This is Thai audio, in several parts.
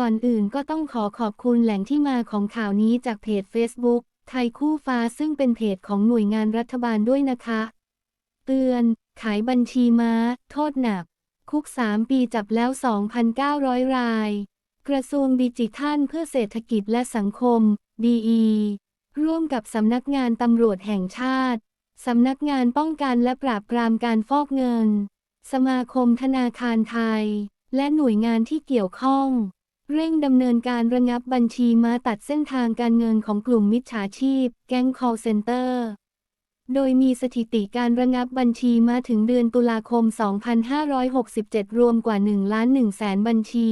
ก่อนอื่นก็ต้องขอขอบคุณแหล่งที่มาของข่าวนี้จากเพจ Facebook ไทยคู่ฟ้าซึ่งเป็นเพจของหน่วยงานรัฐบาลด้วยนะคะ เตือน ขายบัญชีม้า โทษหนัก คุก 3 ปีจับแล้ว 2,900 ราย กระทรวงดิจิทัลเพื่อเศรษฐกิจและสังคม DE ร่วมกับสำนักงานตำรวจแห่งชาติ สำนักงานป้องกันและปราบปรามการฟอกเงิน สมาคมธนาคารไทย และหน่วยงานที่เกี่ยวข้อง เร่งดำเนินการระงับบัญชีมาตัดเส้นทางการเงินของกลุ่มมิจฉาชีพ แก๊ง call center โดยมีสถิติการระงับบัญชีมาถึงเดือนตุลาคม 2567 รวมกว่า1ล้าน1แสนบัญชี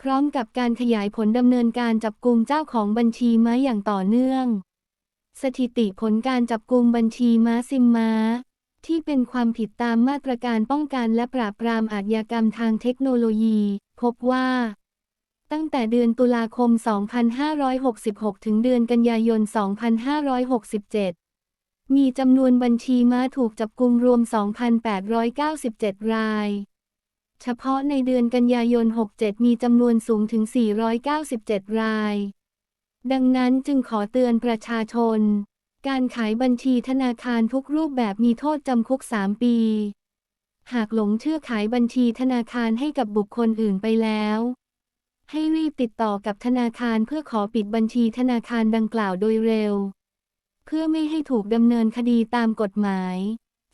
พร้อมกับการขยายผลดำเนินการจับกลุ่มเจ้าของบัญชีม้าอย่างต่อเนื่อง สถิติผลการจับกลุ่มบัญชีม้าซิมม้าที่เป็นความผิดตามมาตรการป้องกันและปราบปรามอาชญากรรมทางเทคโนโลยี พบว่า ตั้งแต่เดือนตุลาคม 2566 ถึงเดือนกันยายน 2567 มีจำนวนบัญชีม้าถูกจับกุมรวม 2,897 ราย เฉพาะในเดือนกันยายน 67 มีจำนวนสูงถึง 497 ราย ดังนั้นจึงขอเตือนประชาชน การขายบัญชีธนาคารทุกรูปแบบมีโทษจำคุก 3 ปี หากหลงเชื่อขายบัญชีธนาคารให้กับบุคคลอื่นไปแล้ว ให้รีบติดต่อกับธนาคารเพื่อขอปิดบัญชีธนาคารดังกล่าวโดยเร็ว เพื่อไม่ให้ถูกดำเนินคดีตามกฎหมาย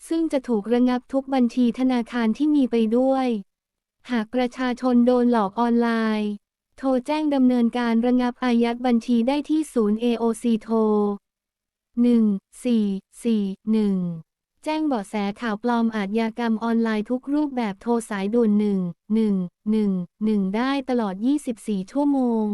ซึ่งจะถูกระงับทุกบัญชีธนาคารที่มีไปด้วย หากประชาชนโดนหลอกออนไลน์ โทรแจ้งดำเนินการระงับอายัดบัญชีได้ที่ศูนย์ AOC โทร 1441 แจ้งเบาะแสข่าวปลอมอาชญากรรมออนไลน์ทุกรูปแบบโทรสายด่วน 1 1 1 1 ได้ตลอด 24 ชั่วโมง